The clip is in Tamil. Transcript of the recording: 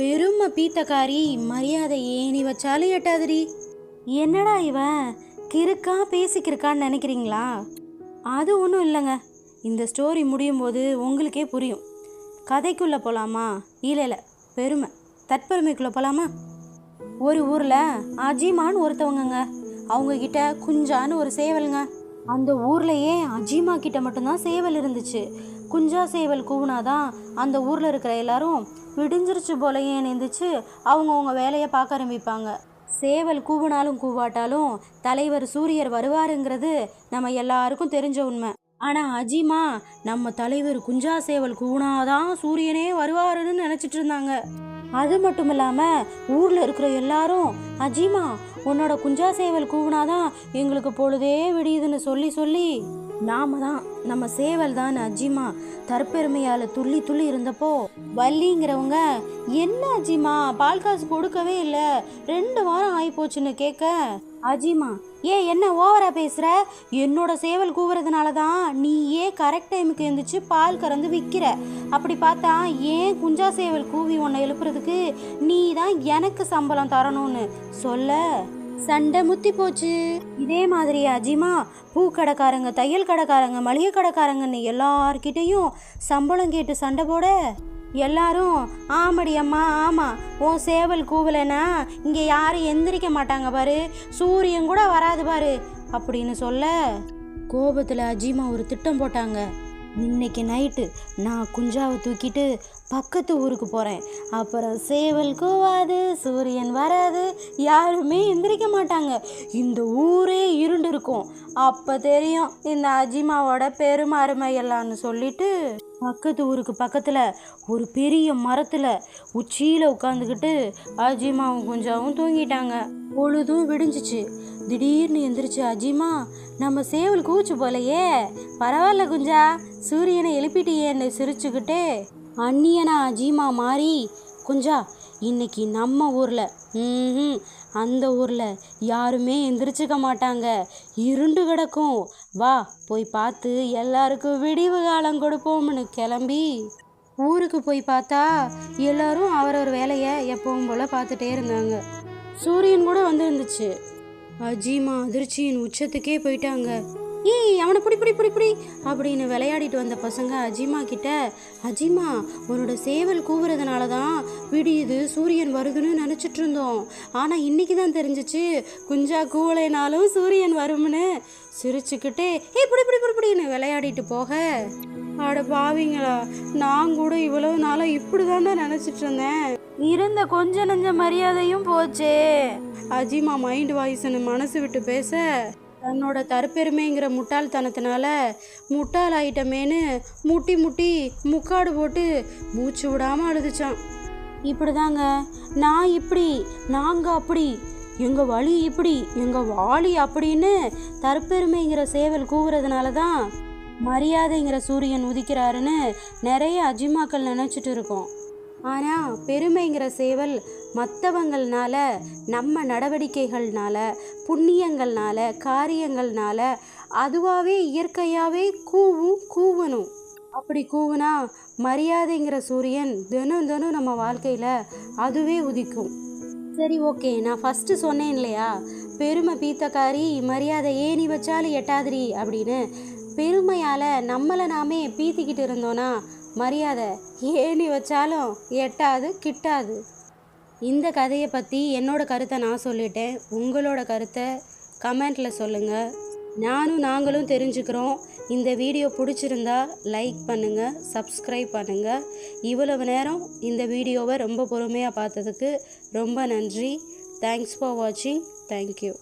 பெருமை பீத்தக்காரி மரியாதை ஏணி வச்சாலும் எட்டாதுடி. என்னடா இவன் கிறுக்கா பேசிக்கிருக்கான்னு நினைக்கிறீங்களா? அது ஒன்றும் இல்லைங்க. இந்த ஸ்டோரி முடியும் போது உங்களுக்கே புரியும். கதைக்குள்ளே போகலாமா இல்லை இல்லை. பெருமை. தற்பெருமைக்குள்ளே போகலாமா ஒரு ஊரில் அஜிமான்னு ஒருத்தவங்கங்க. அவங்கக்கிட்ட குஞ்சான்னு ஒரு சேவலுங்க. அந்த ஊர்லேயே அஜிமா கிட்ட மட்டும்தான் சேவல் இருந்துச்சு. குஞ்சா சேவல் கூவுனாதான் அந்த ஊரில் இருக்கிற எல்லாரும் விடிஞ்சிருச்சு போலயே நிந்திச்சு அவங்கவுங்க வேலையை பார்க்க ஆரம்பிப்பாங்க. சேவல் கூவினாலும் கூவாட்டாலும் தலைவர் சூரியர் வருவாருங்கிறது நம்ம எல்லாருக்கும் தெரிஞ்ச உண்மை. ஆனால் அஜிமா நம்ம தலைவர் குஞ்சா சேவல் கூவுனாதான் சூரியனே வருவாருன்னு நினச்சிட்டு இருந்தாங்க. அது மட்டும் இல்லாமல் ஊரில் இருக்கிற எல்லாரும் அஜிமா உன்னோட குஞ்சா சேவல் கூவினாதான் எங்களுக்கு பொழுதே விடியுதுன்னு சொல்லி சொல்லி நாம தான் நம்ம சேவல் தான் அஜிமா. தற்பெருமையால் துள்ளி துள்ளி இருந்தப்போ வள்ளிங்கிறவங்க என்ன அஜிமா பால் காசு கொடுக்கவே இல்லை. ரெண்டு வாரம் ஆகி போச்சுன்னு கேட்க அஜிமா ஏ என்ன ஓவரா பேசுற? என்னோட சேவல் கூவுறதுனால தான் நீ ஏன் கரெக்ட் டைமுக்கு எழுந்திரிச்சு பால் கறந்து விற்கிற அப்படி பார்த்தா ஏன் குஞ்சா சேவல் கூவி உன்னை எழுப்புறதுக்கு நீ தான் எனக்கு சம்பளம் தரணும்னு? சொல்ல. சண்டை முத்தி போச்சு. இதே மாதிரி அஜிமா பூ கடைக்காரங்க தையல் கடைக்காரங்க மளிகை கடைக்காரங்கன்னு எல்லார்கிட்டையும் சம்பளம் கேட்டு சண்டை போட. எல்லாரும் ஆமடி அம்மா ஆமா உன் சேவல் கூவலைனா இங்கே யாரும் எந்திரிக்க மாட்டாங்க பாரு சூரியன் கூட வராது பாரு அப்படின்னு சொல்ல கோபத்தில் அஜிமா ஒரு திட்டம் போட்டாங்க. இன்னைக்கு நைட்டு நான் குஞ்சாவை தூக்கிட்டு பக்கத்து ஊருக்கு போகிறேன் அப்புறம் சேவல் கூவாது சூரியன் வராது யாருமே எந்திரிக்க மாட்டாங்க. இந்த ஊரே இருண்டு இருக்கும். அப்போ தெரியும் இந்த அஜிமாவோட பெருமாறுமை அருமை எல்லாம்னு சொல்லிட்டு பக்கத்து ஊருக்கு பக்கத்தில் ஒரு பெரிய மரத்தில் உச்சியில் உட்காந்துக்கிட்டு அஜிமாவும் குஞ்சாவும் தூங்கிட்டாங்க. பொழுதும் விடிஞ்சிச்சு. திடீர்னு எந்திரிச்சு அஜிமா நம்ம சேவல் கூச்சு போலையே. பரவாயில்ல குஞ்சா சூரியனை எழுப்பிட்டியேன்னு சிரிச்சுக்கிட்டே அந்நியனா அஜிமா மாறி குஞ்சா இன்னைக்கு நம்ம ஊரில் ம் அந்த ஊரில் யாருமே எந்திரிச்சிக்க மாட்டாங்க. இருண்டு கிடக்கும். வா போய் பார்த்து எல்லாருக்கும் விடிவு காலம் கொடுப்போம்னு கிளம்பி ஊருக்கு போய் பார்த்தா எல்லாரும் அவரவர் வேலையை எப்பவும் போல் பார்த்துட்டே இருந்தாங்க. சூரியன் கூட வந்து இருந்துச்சு அஜிமா அதிர்ச்சியின் உச்சத்துக்கே போயிட்டாங்க. ஏய் அவனை பிடி பிடி பிடி பிடி அப்படின்னு விளையாடிட்டு வந்த பசங்க அஜிமா கிட்ட அஜிமா உன்னோட சேவல் கூவுறதுனால தான் விடியுது சூரியன் வருதுன்னு நினச்சிட்டு இருந்தோம். ஆனால் இன்னைக்கு தான் தெரிஞ்சிச்சு குஞ்சா கூவலைனாலும் சூரியன் வரும்னு. சிரிச்சுக்கிட்டே ஏய் பிடி பிடி பிடி பிடின்னு விளையாடிட்டு போக. அட பாவிங்களா நான் கூட இவ்வளவு நாளாக இப்படி தானே நினச்சிட்டு இருந்தேன். இருந்த கொஞ்ச நஞ்ச மரியாதையும் போச்சே. அஜிமா மைண்ட் வாய்ஸ்னு மனசு விட்டு பேச தன்னோட தற்பெருமைங்கிற முட்டாள்தனத்தினால முட்டாள் ஆயிட்டமேன்னு முட்டி முட்டி முக்காடு போட்டு மூச்சு விடாமல் அழுதுச்சான். இப்படிதாங்க நான் இப்படி நாங்கள் அப்படி எங்கள் வழி இப்படி எங்கள் வாளி அப்படின்னு தற்பெருமைங்கிற சேவல் கூவுறதுனால தான் மரியாதைங்கிற சூரியன் உதிக்கிறாருன்னு நிறைய அஜிமாக்கள் நினச்சிட்டு இருக்கோம். ஆனால் பெருமைங்கிற சேவல் மற்றவங்கள்னால நம்ம நடவடிக்கைகள்னால புண்ணியங்கள்னால காரியங்கள்னால அதுவாகவே இயற்கையாகவே கூவும் கூவணும். அப்படி கூவுனா மரியாதைங்கிற சூரியன் தினம் தினம் நம்ம வாழ்க்கையில் அதுவே உதிக்கும். சரி ஓகே. நான் ஃபஸ்ட்டு சொன்னேன் இல்லையா? பெருமை பீத்தக்காரி மரியாதை ஏணி வச்சாலும் எட்டாதிரி அப்படின்னு. பெருமையால் நம்மளை நாமே பீத்திக்கிட்டு இருந்தோன்னா மரியாதை ஏணி வச்சாலும் எட்டாது கிட்டாது. இந்த கதையை பற்றி என்னோட கருத்தை நான் சொல்லிட்டேன். உங்களோட கருத்தை கமெண்ட்டில் சொல்லுங்கள் நானும் நாங்களும் தெரிஞ்சுக்கிறோம். இந்த வீடியோ பிடிச்சிருந்தா லைக் பண்ணுங்கள் சப்ஸ்கிரைப் பண்ணுங்கள் இவ்வளவு நேரம் இந்த வீடியோவை ரொம்ப பொறுமையாக பார்த்ததுக்கு ரொம்ப நன்றி. தேங்க்ஸ் ஃபார் வாட்சிங் தேங்க்யூ